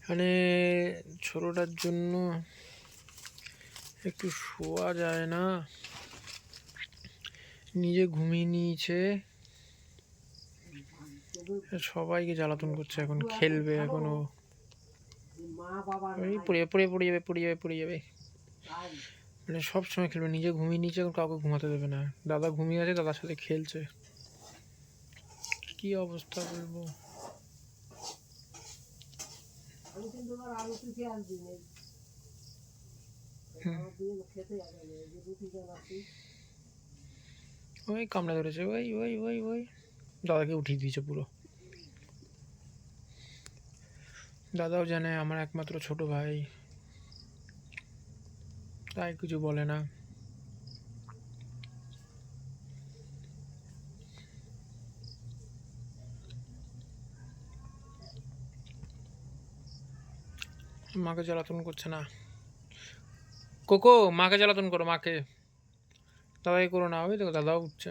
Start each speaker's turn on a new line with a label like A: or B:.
A: এখানে ছোটটার জন্য একটু শোয়া যায় না। নিজে ঘুমিয়ে নিয়েছে। সবাইকে জ্বালাতন করছে, এখন খেলবে, এখনও।
B: মা
A: পড়ে যাবে পড়ে পড়ে যাবে পড়ে যাবে পড়ে যাবে। মানে সব সময় খেলবে, নিজে ঘুমিয়ে নিয়েছে, এখন কাউকে ঘুমাতে দেবে না। দাদা ঘুমিয়ে আছে, দাদার সাথে খেলছে। কি অবস্থা বলব? ওই কামড়ে ধরেছে, ওই ওই ওই ওই। দাদাকে উঠিয়ে দিয়েছে পুরো। দাদাও জানে আমার একমাত্র ছোট ভাই। তাই কিছু বলে না। মাকে জ্বালাতন করছে না। কোকো, মাকে জ্বালাতন করো, মাকে। দাদাই করো না, ওই দেখো দাদাও উঠছে।